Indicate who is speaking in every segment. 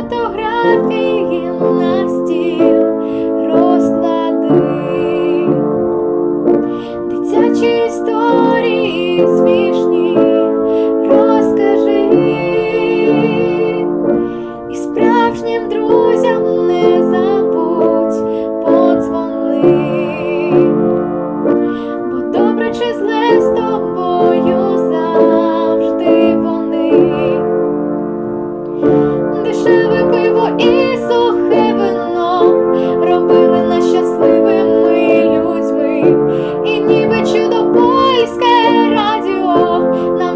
Speaker 1: фотографії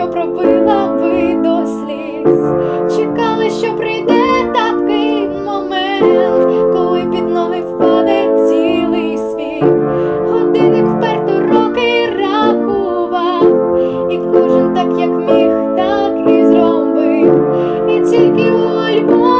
Speaker 1: що пробила би до сліз, чекали, що прийде такий момент, коли під ноги впаде цілий світ. Годинник вперто роки рахував, і кожен так, як міг, так і зробив, і тільки у альбом.